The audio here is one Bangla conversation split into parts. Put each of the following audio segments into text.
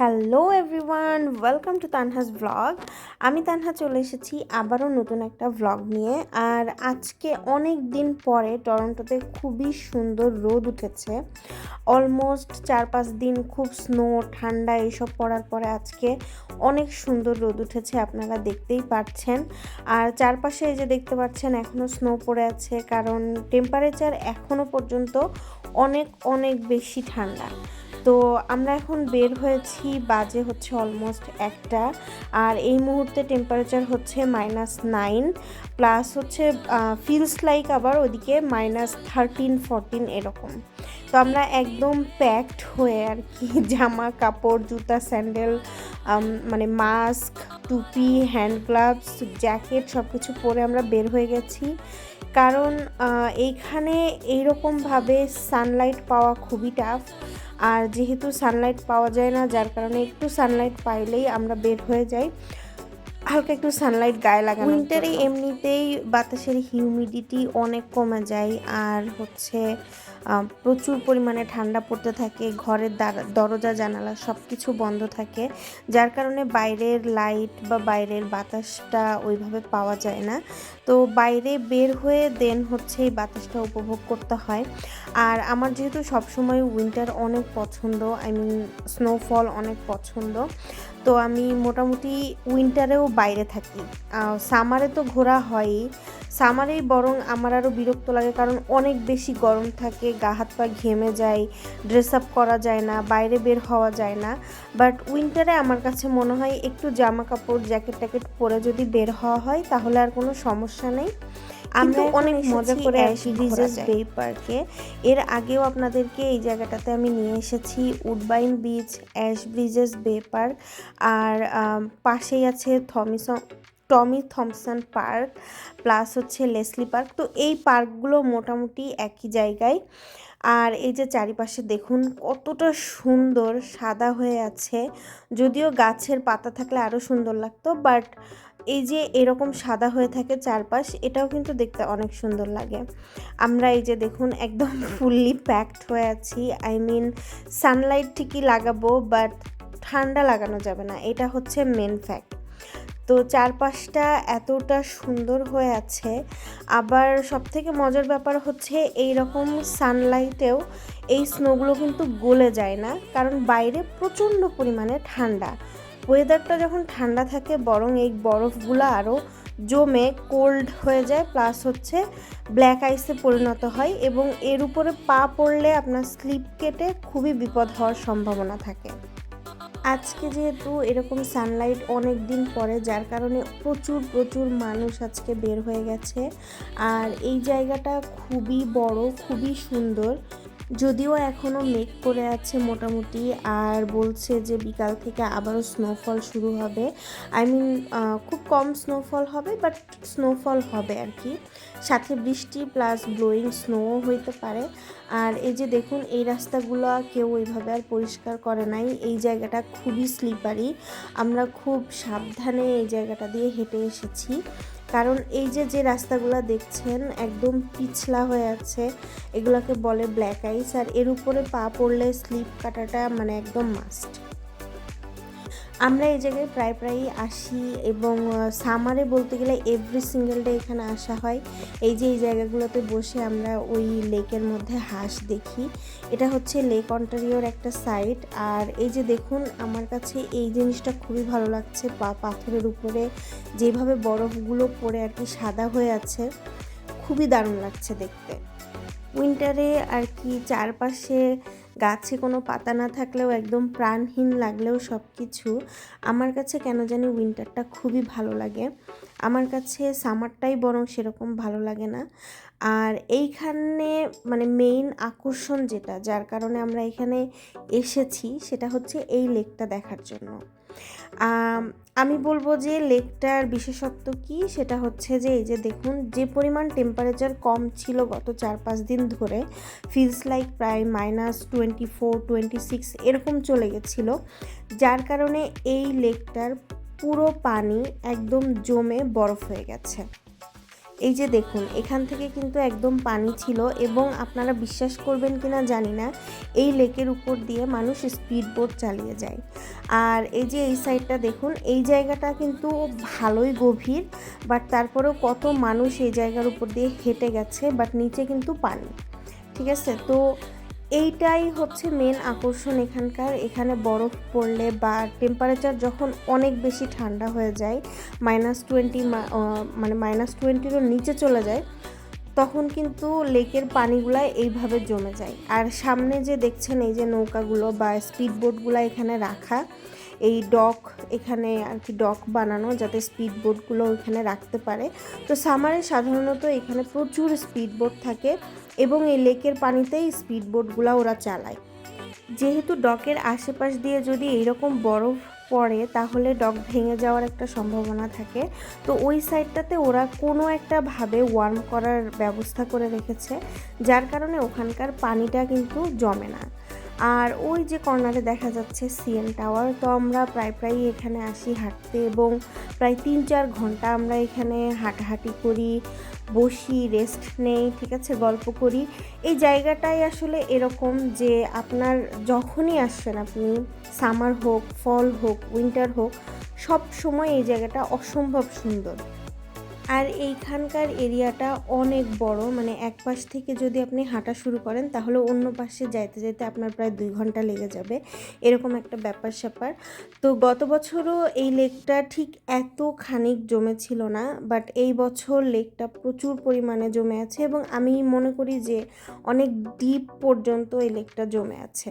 Hello everyone, welcome to Tanha's vlog আমি তানহা চলে এসেছি আবারও নতুন একটা ভ্লগ নিয়ে। আর আজকে অনেক দিন পরে টরন্টোতে খুবই সুন্দর রোদ উঠেছে। অলমোস্ট চার পাঁচ দিন খুব স্নো, ঠান্ডা এইসব পড়ার পরে আজকে অনেক সুন্দর রোদ উঠেছে, আপনারা দেখতেই পাচ্ছেন আর চারপাশে এই যে দেখতে পাচ্ছেন এখনও স্নো পড়ে আছে, কারণ টেম্পারেচার এখনও পর্যন্ত অনেক অনেক বেশি ঠান্ডা। তো আমরা এখন বের হয়েছি, বাজে হচ্ছে অলমোস্ট একটা, আর এই মুহূর্তে টেম্পারেচার হচ্ছে মাইনাস নাইন প্লাস হচ্ছে ফিলস লাইক আবার ওদিকে মাইনাস থার্টিন ফোরটিন এরকম। তো আমরা একদম প্যাকড হয়ে আর কি, জামা, কাপড়, জুতা স্যান্ডেল মানে মাস্ক টুপি হ্যান্ড গ্লাভস জ্যাকেট সব কিছু পরে আমরা বের হয়ে গেছি। কারণ এইখানে এইরকমভাবে সানলাইট পাওয়া খুবই টাফ আর যেহেতু সানলাইট পাওয়া যায় না, যার কারণে একটু সানলাইট পাইলেই আমরা বের হয়ে যাই। হালকা একটু সানলাইট গায়ে লাগানো উইন্টারে এমনিতেই বাতাসের হিউমিডিটি অনেক কমে যায়, আর হচ্ছে প্রচুর পরিমাণে ঠান্ডা পড়তে থাকে, ঘরের দরজা, জানালা সব কিছু বন্ধ থাকে, যার কারণে বাইরের লাইট বা বাইরের বাতাসটা ওইভাবে পাওয়া যায় না। তো বাইরে বের হয়ে দেন হচ্ছে এই বাতাসটা উপভোগ করতে হয়। আর আমার যেহেতু সবসময় উইন্টার অনেক পছন্দ আই মিন স্নোফল অনেক পছন্দ তো আমি মোটামুটি উইন্টারেও বাইরে থাকি। সামারে তো ঘোরা হয়ই। সামারেই বরং আমার আরও বিরক্ত লাগে কারণ অনেক বেশি গরম থাকে, গা হাত পা ঘেমে যায় ড্রেস আপ করা যায় না, বাইরে বের হওয়া যায় না। বাট উইন্টারে আমার কাছে মনে হয় একটু জামা কাপড় জ্যাকেট ট্যাকেট পরে যদি বের হওয়া হয় তাহলে আর কোনো সমস্যা নেই। আমরা অনেক মজা করে আসি ডিজেস বে পার্কে। এর আগেও আপনাদেরকে এই জায়গাটাতে আমি নিয়ে এসেছি Woodbine beach Ash Bridges Bay park. আর পাশেই আছে Thomson Tommy Thomson park plus হচ্ছে লেসলি পার্ক। তো এই পার্কগুলো মোটামুটি একই জায়গায়। আর এই যে চারিপাশে দেখুন কতটা সুন্দর সাদা হয়ে আছে। যদিও গাছের পাতা থাকলে আরও সুন্দর লাগতো বাট এই যে এরকম সাদা হয়ে থাকে চারপাশ, এটাও কিন্তু দেখতে অনেক সুন্দর লাগে। আমরা এই যে দেখুন, একদম ফুললি প্যাকড হয়ে আছি। আই মিন সানলাইট ঠিকই লাগাবো বাট ঠান্ডা লাগানো যাবে না। এটা হচ্ছে মেন ফ্যাক্ট তো চারপাশটা এতটা সুন্দর হয়ে আছে। আবার সবথেকে মজার ব্যাপার হচ্ছে এই রকম সানলাইটেও এই স্নোগুলো কিন্তু গলে যায় না। কারণ বাইরে প্রচণ্ড পরিমাণে ঠান্ডা। ওয়েদারটা যখন ঠান্ডা থাকে, বরং এই বরফগুলো আরও জমে কোল্ড হয়ে যায় প্লাস হচ্ছে ব্ল্যাক আইসে পরিণত হয় এবং এর উপরে পা পড়লে আপনার স্লিপ কেটে খুবই বিপদ হওয়ার সম্ভাবনা থাকে। আজকে যেহেতু এরকম সানলাইট অনেক দিন পরে, যার কারণে প্রচুর প্রচুর মানুষ আজকে বের হয়ে গেছে। আর এই জায়গাটা খুবই বড়, খুবই সুন্দর। যদিও এখনও মেঘ করে আছে মোটামুটি, আর বলছে যে বিকাল থেকে আবারও স্নোফল শুরু হবে। আই মিন খুব কম স্নোফল হবে বাট স্নোফল হবে আর কি। সাথে বৃষ্টি প্লাস ব্লোয়িং স্নোও হইতে পারে। আর এই যে দেখুন, এই রাস্তাগুলো কেউ ওইভাবে আর পরিষ্কার করে নাই। এই জায়গাটা খুবই স্লিপারি আমরা খুব সাবধানে এই জায়গাটা দিয়ে হেঁটে এসেছি। কারণ এই যে যে রাস্তাগুলো দেখছেন একদম পিছলা হয়ে আছে, এগুলোকে বলে ব্ল্যাক আইস আর এর উপরে পা পড়লে স্লিপ কাটাটা মানে একদম মাস্ট আমরা এই জায়গায় প্রায় প্রায়ই আসি এবং সামারে বলতে গেলে এভরি সিঙ্গেল ডে এখানে আসা হয়। এই যে এই জায়গাগুলোতে বসে আমরা ওই লেকের মধ্যে হাঁস দেখি। এটা হচ্ছে লেক অন্টারিওর একটা সাইট আর এই যে দেখুন, আমার কাছে এই জিনিসটা খুবই ভালো লাগছে। পা, পাথরের উপরে যেভাবে বরফগুলো পড়ে আর কি সাদা হয়ে আছে, খুবই দারুণ লাগছে দেখতে। উইন্টারে আর কি চারপাশে গাছে কোনো পাতা না থাকলেও একদম প্রাণহীন লাগলেও সব কিছু, আমার কাছে কেন জানি উইন্টারটা খুবই ভালো লাগে। আমার কাছে সামারটাই বরং সেরকম ভালো লাগে না। আর এইখানে মানে মেইন আকর্ষণ যেটা, যার কারণে আমরা এখানে এসেছি, সেটা হচ্ছে এই লেকটা দেখার জন্য। আমি বলব যে লেকটার বিশেষত্ব কি? সেটা হচ্ছে যে, এই যে দেখুন, যে পরিমাণ টেম্পারেচার কম ছিল গত চার পাঁচ দিন ধরে ফিলস লাইক প্রায় minus twenty four twenty six এরকম চলে গেছিল, যার কারণে এই লেকটার পুরো পানি একদম জমে বরফ হয়ে গেছে। এই যে দেখুন, এখান থেকে কিন্তু একদম পানি ছিল এবং আপনারা বিশ্বাস করবেন কি না জানি না, এই লেকের উপর দিয়ে মানুষ স্পিড বোট চালিয়ে যায়। আর এই যে এই সাইডটা দেখুন, এই জায়গাটা কিন্তু ভালোই গভীর, বাট তারপরেও কত মানুষ এই জায়গার উপর দিয়ে হেঁটে গেছে, বাট নিচে কিন্তু পানি। ঠিক আছে? তো এইটাই হচ্ছে মেন আকর্ষণ এখানকার। এখানে বরফ পড়লে বা টেম্পারেচার যখন অনেক বেশি ঠান্ডা হয়ে যায় মাইনাস টোয়েন্টি মানে মাইনাস টোয়েন্টিরও নিচে চলে যায়, তখন কিন্তু লেকের পানিগুলা এইভাবে জমে যায়। আর সামনে যে দেখছেন এই যে নৌকাগুলো বা স্পিড বোটগুলো এখানে রাখা, এই ডক এখানে আর কি ডক বানানো যাতে স্পিড বোটগুলো ওইখানে রাখতে পারে। তো সামারে সাধারণত এখানে প্রচুর স্পিড বোট থাকে। এবং এই লেকের পানিতেই স্পিড বোটগুলো ওরা চালায়। যেহেতু ডকের আশেপাশ দিয়ে যদি এইরকম বরফ পড়ে, তাহলে ডক ভেঙে যাওয়ার একটা সম্ভাবনা থাকে। তো ওই সাইডটাতে ওরা কোনো একটা ভাবে ওয়ার্ম করার ব্যবস্থা করে রেখেছে, যার কারণে ওখানকার পানিটা কিন্তু জমে না। আর ওই যে কর্নারে দেখা যাচ্ছে সিএন টাওয়ার, তো আমরা প্রায় প্রায় এখানে আসি হাঁটতে এবং প্রায় তিন চার ঘণ্টা আমরা এখানে হাঁটাহাঁটি করি, বসি রেস্ট নেই, ঠিক আছে, গল্প করি। এই জায়গাটাই আসলে এরকম যে আপনার যখনই আসছেন আপনি সামার হোক ফল হোক উইন্টার হোক সব সময় এই জায়গাটা অসম্ভব সুন্দর। আর এইখানকার এরিয়াটা অনেক বড় মানে এক পাশ থেকে যদি আপনি হাঁটা শুরু করেন, তাহলে অন্য পাশে যাইতে যেতে আপনার প্রায় দুই ঘণ্টা লেগে যাবে। এরকম একটা ব্যাপার স্যাপার। তো গত বছরও এই লেকটা ঠিক এত খানিক জমেছিল না বাট এই বছর লেকটা প্রচুর পরিমাণে জমে আছে এবং আমি মনে করি যে অনেক ডিপ পর্যন্ত এই লেকটা জমে আছে।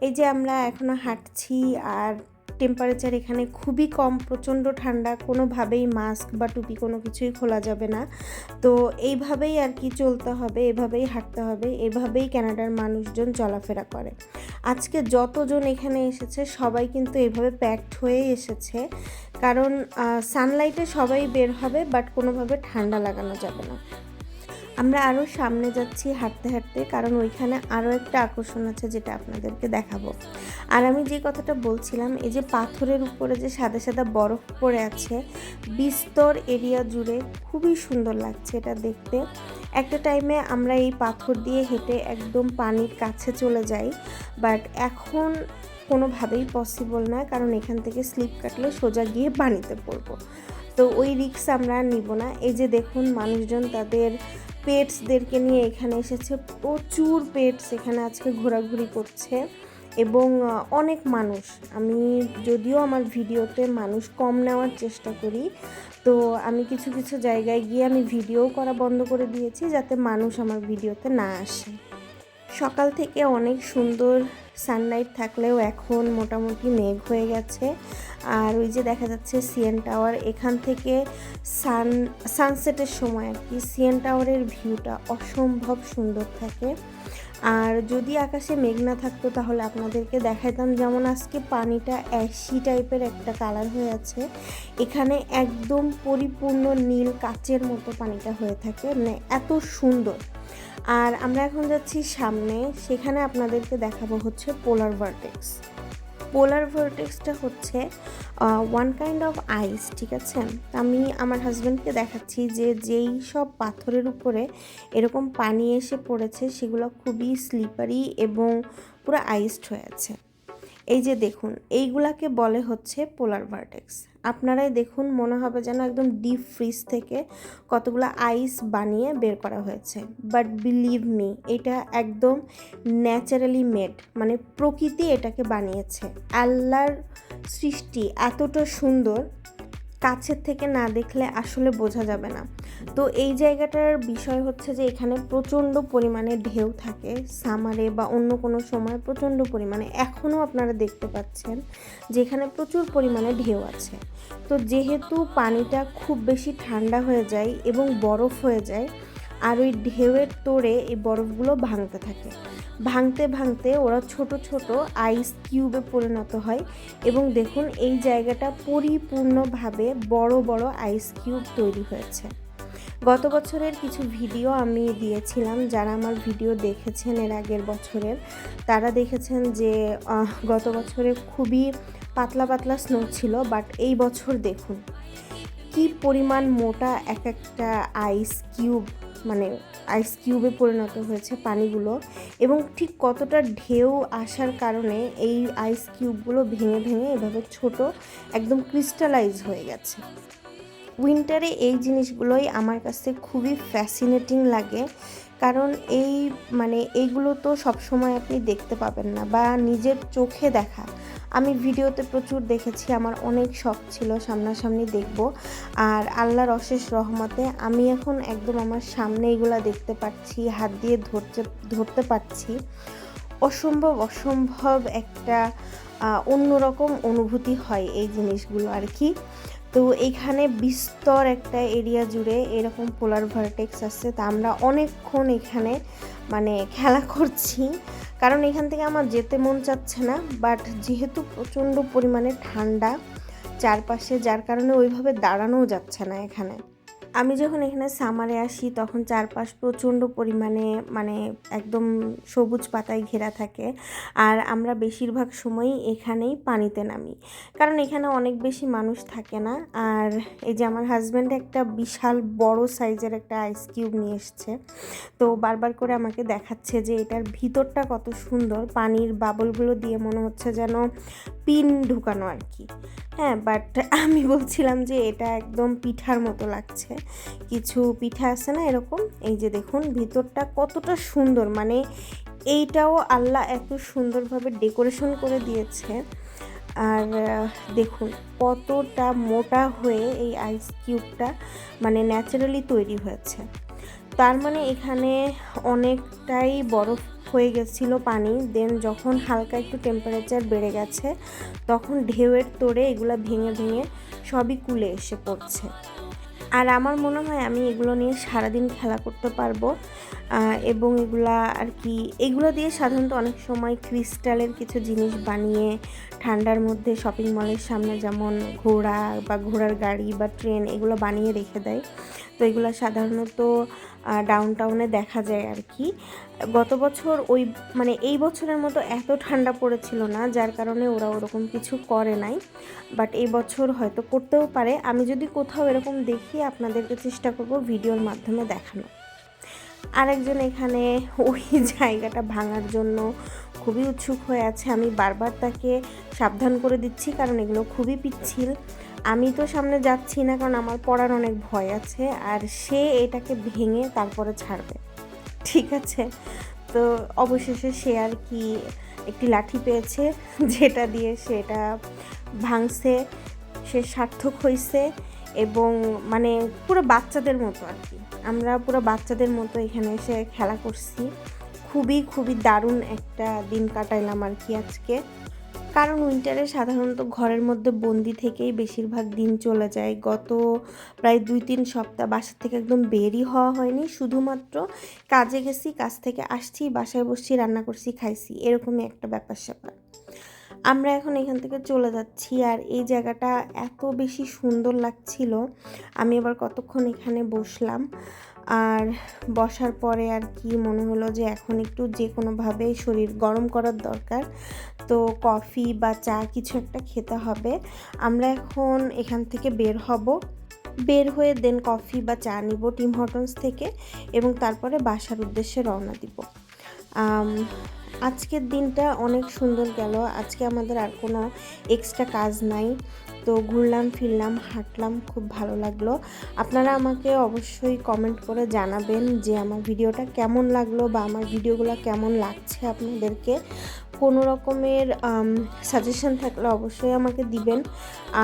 এই যে আমরা এখনও হাঁটছি আর টেম্পারেচার এখানে খুবই কম, প্রচণ্ড ঠান্ডা, কোনোভাবেই মাস্ক বা টুপি কোনো কিছুই খোলা যাবে না। তো এইভাবেই আর কি চলতে হবে, এভাবেই হাঁটতে হবে, এভাবেই ক্যানাডার মানুষজন চলাফেরা করে। আজকে যতজন এখানে এসেছে, সবাই কিন্তু এভাবে প্যাকড হয়ে এসেছে। কারণ সানলাইটে সবাই বের হবে বাট কোনোভাবে ঠান্ডা লাগানো যাবে না। আমরা আরও সামনে যাচ্ছি হাঁটতে হাঁটতে, কারণ ওইখানে আরও একটা আকর্ষণ আছে যেটা আপনাদেরকে দেখাবো। আর আমি যে কথাটা বলছিলাম, এই যে পাথরের উপরে যে সাদা সাদা বরফ পড়ে আছে, বিস্তর এরিয়া জুড়ে খুবই সুন্দর লাগছে এটা দেখতে। একটা টাইমে আমরা এই পাথর দিয়ে হেঁটে একদম পানির কাছে চলে যাই বাট এখন কোনোভাবেই পসিবল না, কারণ এখান থেকে স্লিপ কাটলে সোজা গিয়ে পানিতে পড়ব। তো ওই রিক্স আমরা নিব না। এই যে দেখুন, মানুষজন তাদের পেটসদেরকে নিয়ে এখানে এসেছে। প্রচুর পেটস এখানে আজকে ঘোরাঘুরি করছে এবং অনেক মানুষ। আমি যদিও আমার ভিডিওতে মানুষ কম নেওয়ার চেষ্টা করি, তো আমি কিছু কিছু জায়গায় গিয়ে আমি ভিডিও করা বন্ধ করে দিয়েছি যাতে মানুষ আমার ভিডিওতে না আসে। সকাল থেকে অনেক সুন্দর সানলাইট থাকলেও এখন মোটামুটি মেঘ হয়ে গেছে। আর ওই যে দেখা যাচ্ছে সিএন টাওয়ার এখান থেকে সান সানসেটের সময় আর কি সিএন টাওয়ারের ভিউটা অসম্ভব সুন্দর থাকে। আর যদি আকাশে মেঘ না থাকতো তাহলে আপনাদেরকে দেখাইতাম যেমন আজকে পানিটা অ্যাশি টাইপের একটা কালার হয়ে আছে। এখানে একদম পরিপূর্ণ নীল কাচের মতো পানিটা হয়ে থাকে মানে এত সুন্দর। আর আমরা এখন যাচ্ছি সামনে। সেখানে আপনাদেরকে দেখাবো হচ্ছে পোলার ভার্টেক্স পোলার ভার্টেক্সটা হচ্ছে ওয়ান কাইন্ড অফ আইস ঠিক আছে? আমি আমার হাজব্যান্ডকে দেখাচ্ছি যে যেই সব পাথরের উপরে এরকম পানি এসে পড়েছে, সেগুলো খুবই স্লিপারি এবং পুরো আইসড হয়ে আছে। এই যে দেখুন, এইগুলাকে বলে হচ্ছে পোলার ভার্টেক্স আপনারাই দেখুন, মনে হবে যেন একদম ডিপ ফ্রিজ থেকে কতগুলো আইস বানিয়ে বের করা হয়েছে। বাট বিলিভ মি এটা একদম ন্যাচারালি মেড মানে প্রকৃতি এটাকে বানিয়েছে। আল্লাহর সৃষ্টি এতটা সুন্দর কাছের থেকে না দেখলে আসলে বোঝা যাবে না। তো এই জায়গাটার বিষয় হচ্ছে যে এখানে প্রচণ্ড পরিমাণে ঢেউ থাকে সামারে বা অন্য কোনো সময় প্রচণ্ড পরিমাণে। এখনও আপনারা দেখতে পাচ্ছেন যে এখানে প্রচুর পরিমাণে ঢেউ আছে। তো যেহেতু পানিটা খুব বেশি ঠান্ডা হয়ে যায় এবং বরফ হয়ে যায় আর ওই ঢেউয়ের তোড়ে এই বরফগুলো ভাঙতে থাকে। ভাঙতে ভাঙতে ওরা ছোট ছোট আইস কিউবে পরিণত হয় এবং দেখুন এই জায়গাটা পরিপূর্ণভাবে বড় বড় আইস কিউব তৈরি হয়েছে। গত বছরের কিছু ভিডিও আমি দিয়েছিলাম, যারা আমার ভিডিও দেখেছেন এর আগের বছরের, তারা দেখেছেন যে গত বছরে খুবই পাতলা পাতলা স্নো ছিল বাট এই বছর দেখুন, কি পরিমাণ মোটা এক একটা আইস কিউব মানে আইস কিউবে পরিণত হয়েছে পানিগুলো এবং ঠিক কতটা ঢেউ আসার কারণে এই আইস কিউবগুলো ভেঙে ভেঙে এভাবে ছোট, একদম ক্রিস্টালাইজ হয়ে গেছে। উইন্টারে এই জিনিসগুলোই আমার কাছে খুবই ফ্যাসিনেটিং লাগে, কারণ এই মানে এইগুলো তো সবসময় আপনি দেখতে পাবেন না বা নিজের চোখে দেখা। আমি ভিডিওতে প্রচুর দেখেছি, আমার অনেক শখ ছিল সামনাসামনি দেখব। আর আল্লাহর অশেষ রহমতে আমি এখন একদম আমার সামনে এগুলা দেখতে পাচ্ছি, হাত দিয়ে ধরতে ধরতে পারছি। অসম্ভব অসম্ভব একটা অন্যরকম অনুভূতি হয় এই জিনিসগুলো আর কি। তো এখানে বিস্তর একটা এরিয়া জুড়ে এরকম পোলার ভার্টেক্স আছে। তা আমরা অনেকক্ষণ এখানে মানে খেলা করছি। কারণ এখান থেকে আমার যেতে মন চাচ্ছে না বাট যেহেতু প্রচণ্ড পরিমাণে ঠান্ডা, চারপাশে যার কারণে ওইভাবে দাঁড়ানোও যাচ্ছে না এখানে। আমি যখন এখানে সামারে আসি, তখন চারপাশ প্রচণ্ড পরিমাণে মানে একদম সবুজ পাতায় ঘেরা থাকে। আর আমরা বেশিরভাগ সময়ই এখানেই পানিতে নামি। কারণ এখানে অনেক বেশি মানুষ থাকে না। আর এই যে আমার হাজব্যান্ড একটা বিশাল বড় সাইজের একটা আইস কিউব নিয়ে এসছে। তো বারবার করে আমাকে দেখাচ্ছে যে এটার ভিতরটা কত সুন্দর। পানির বাবলগুলো দিয়ে মনে হচ্ছে যেন পিন ঢুকানো আর কি। হ্যাঁ বাট আমি বলছিলাম যে এটা একদম পিঠার মতো লাগছে। কিছু পিঠা আছে না এরকম? এই যে দেখুন, ভিতরটা কতটা সুন্দর। মানে এইটাও আল্লাহ এত সুন্দরভাবে ডেকোরেশন করে দিয়েছে। আর দেখুন, কতটা মোটা হয়ে এই আইস কিউবটা মানে ন্যাচারালি তৈরি হয়েছে। তার মানে এখানে অনেকটাই বরফ হয়ে গেছিল পানি। দেন যখন হালকা একটু টেম্পারেচার বেড়ে গেছে, তখন ঢেউয়ের তোড়ে এগুলো ভেঙে ভেঙে সবই কুলে এসে পড়ছে। আর আমার মনে হয় আমি এগুলো নিয়ে সারাদিন খেলা করতে পারব এবং এগুলা আর কি, এগুলো দিয়ে সাধারণত অনেক সময় ক্রিস্টালের কিছু জিনিস বানিয়ে ঠান্ডার মধ্যে শপিং মলের সামনে যেমন ঘোড়া বা ঘোড়ার গাড়ি বা ট্রেন এগুলো বানিয়ে রেখে দেয়। তো এগুলো সাধারণত ডাউন টাউনে দেখা যায় আর কি। গত বছর ওই মানে এই বছরের মতো এত ঠান্ডা পড়েছিল না, যার কারণে ওরা ওরকম কিছু করে নাই। বাট এই বছর হয়তো করতেও পারে। আমি যদি কোথাও এরকম দেখি, আপনাদেরকে চেষ্টা করব ভিডিওর মাধ্যমে দেখানো আরেকজন এখানে ওই জায়গাটা ভাঙার জন্য খুবই উৎসুক হয়ে আছে। আমি বারবার তাকে সাবধান করে দিচ্ছি, কারণ এগুলো খুবই পিচ্ছিল। আমি তো সামনে যাচ্ছি না, কারণ আমার পড়ার অনেক ভয় আছে। আর সে এটাকে ভেঙে তারপরে ছাড়বে। ঠিক আছে। তো অবশেষে সে আর কি একটি লাঠি পেয়েছে, যেটা দিয়ে সেটা ভাঙছে, সে সার্থক হয়েছে এবং মানে পুরো বাচ্চাদের মতো আর কি। আমরা পুরো বাচ্চাদের মতো এখানে এসে খেলা করছি। খুবই খুবই দারুণ একটা দিন কাটাইলাম আর কি আজকে। কারণ উইন্টারে সাধারণত ঘরের মধ্যে বন্দি থেকেই বেশিরভাগ দিন চলে যায়। গত প্রায় দুই তিন সপ্তাহ বাসা থেকে একদম বেরই হওয়া হয়নি। শুধুমাত্র কাজে গেছি, কাজ থেকে আসছি, বাসায় বসছি, রান্না করছি, খাইছি। এরকমই একটা ব্যাপার স্যাপার। আমরা এখন এখান থেকে চলে যাচ্ছি আর এই জায়গাটা এত বেশি সুন্দর লাগছিল। আমি আবার কতক্ষণ এখানে বসলাম। আর বসার পরে আর কি মনে হলো যে এখন একটু যে কোনোভাবে শরীর গরম করার দরকার। তো কফি বা চা কিছু একটা খেতে হবে। আমরা এখন এখান থেকে বের হব। বের হয়ে দেন কফি বা চা নিব টিম হটন্স থেকে এবং তারপরে বাসার উদ্দেশ্যে রওনা দিব। আজকের দিনটা অনেক সুন্দর গেল। আজকে আমাদের আর কোনো এক্সট্রা কাজ নাই। তো ঘুরলাম, ফিরলাম, হাঁটলাম, খুব ভালো লাগল। আপনারা আমাকে অবশ্যই কমেন্ট করে জানাবেন যে আমার ভিডিওটা কেমন লাগল বা আমার ভিডিওগুলো কেমন লাগছে আপনাদেরকে। কোনো রকমের সাজেশন থাকলে অবশ্যই আমাকে দিবেন।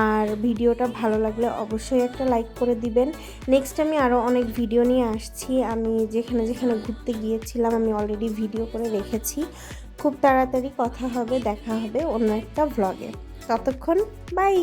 আর ভিডিওটা ভালো লাগলে অবশ্যই একটা লাইক করে দিবেন। নেক্সট আমি আরও অনেক ভিডিও নিয়ে আসছি। আমি যেখানে যেখানে ঘুরতে গিয়েছিলাম, আমি অলরেডি ভিডিও করে রেখেছি। খুব তাড়াতাড়ি কথা হবে, দেখা হবে অন্য একটা ভ্লগে ততক্ষণ বাই